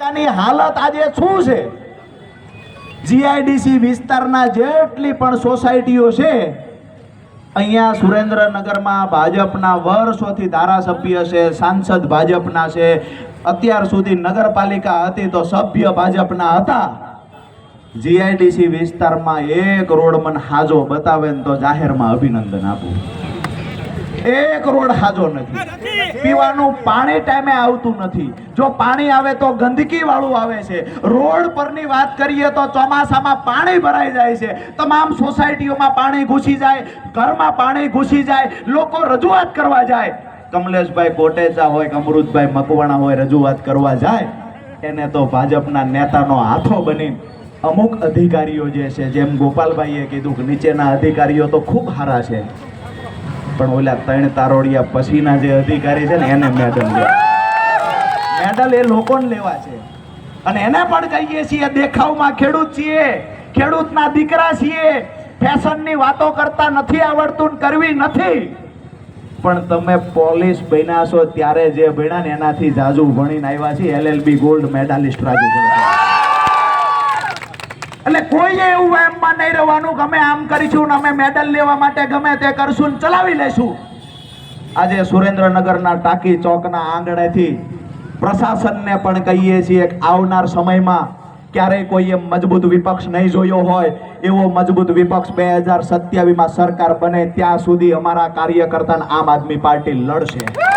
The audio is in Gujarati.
ની હાલત આજે શું છે? જીઆઈડીસી વિસ્તારના જેટલી પણ સોસાયટીઓ છે, અહીંયા સુરેન્દ્રનગરમાં ભાજપના વર્ષોથી ધારાસભ્ય છે, સાંસદ ભાજપના છે, અત્યાર સુધી નગરપાલિકા હતી તો સભ્ય ભાજપના હતા. જીઆઈડીસી વિસ્તારમાં એક રોડ મને હાજો બતાવે તો જાહેરમાં અભિનંદન આપું. એક રોડ હાજો નથી. પીવાનું પાણી ટાઈમે આવતું નથી. જો પાણી આવે તો ગંદકી વાળું આવે છે. રોડ પરની વાત કરીએ તો ચોમાસામાં પાણી ભરાઈ જાય છે. તમામ સોસાયટીઓમાં પાણી ઘૂસી જાય, ઘરમાં પાણી ઘૂસી જાય, લોકો રજૂઆત કરવા જાય. કમલેશભાઈ કોટેચા હોય કે અમૃતભાઈ મકવાણા હોય, રજૂઆત કરવા જાય. એને તો ભાજપના નેતાનો હાથો બની અમુક અધિકારીઓ જે છે, જેમ ગોપાલભાઈએ કીધું કે નીચેના અધિકારીઓ તો ખૂબ સારા છે. પણ ઓલા ત્રણ તારોડિયા પછીના જે અધિકારી છે ને એને મેડલ મેડલ એ લોકોને લેવા છે. અને એને પણ કહીએ છીએ, દેખાવમાં ખેડૂત છીએ, ખેડૂતના દીકરા છીએ. ફેશનની વાતો કરતા નથી આવડતું કરવી નથી. પણ તમે પોલીસ બન્યા છો ત્યારે જે ભણ્યા ને એનાથી જાજુ ભણીને આવ્યા છે એલએલબી ગોલ્ડ મેડાલિસ્ટ રાજુ. એટલે કોઈએ એવું એમમાં નહીં રહેવાનું ગમે આમ કરીશું અમે મેડલ લેવા માટે ગમે તે કરશું ચલાવી લેશું આજે સુરેન્દ્રનગરના ટાંકી ચોકના આંગણેથી પ્રશાસનને પણ કહીએ છીએ આવનાર સમયમાં ક્યારેય કોઈએ મજબૂત વિપક્ષ નહીં જોયો હોય, એવો મજબૂત વિપક્ષ બે હજાર સત્યાવીસમાં સરકાર બને ત્યાં સુધી અમારા કાર્યકર્તા આમ આદમી પાર્ટી લડશે.